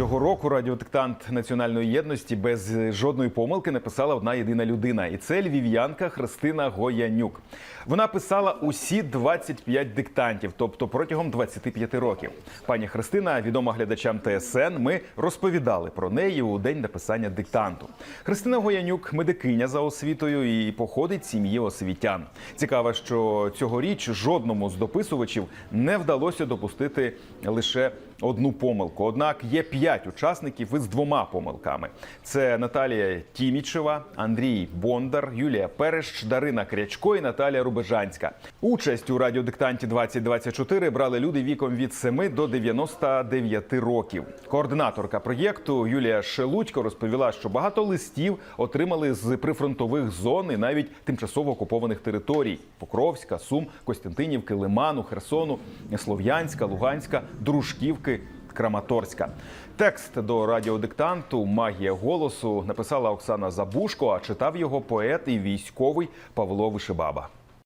Цього року радіодиктант національної єдності без жодної помилки написала одна єдина людина, і це львів'янка Христина Гоянюк. Вона писала усі 25 диктантів, тобто протягом 25 років. Пані Христина, відома глядачам ТСН, ми розповідали про неї у день написання диктанту. Христина Гоянюк медикиня за освітою і походить сім'ї освітян. Цікаво, що цьогоріч жодному з дописувачів не вдалося допустити лише одну помилку. Однак є п'ять учасників із двома помилками: це Наталія Тімічева, Андрій Бондар, Юлія Переш, Дарина Крячко і Наталія Рубежанська. Участь у радіодиктанті 2024 брали люди віком від 7 до 99 років. Координаторка проєкту Юлія Шелудько розповіла, що багато листів отримали з прифронтових зон і навіть тимчасово окупованих територій: Покровська, Сум, Костянтинівки, Лиману, Херсону, Слов'янська, Луганська, Дружківки. Краматорська текст до радіодиктанту Магія голосу написала Оксана Забушко, а читав його поет і військовий Павло Вишибаба.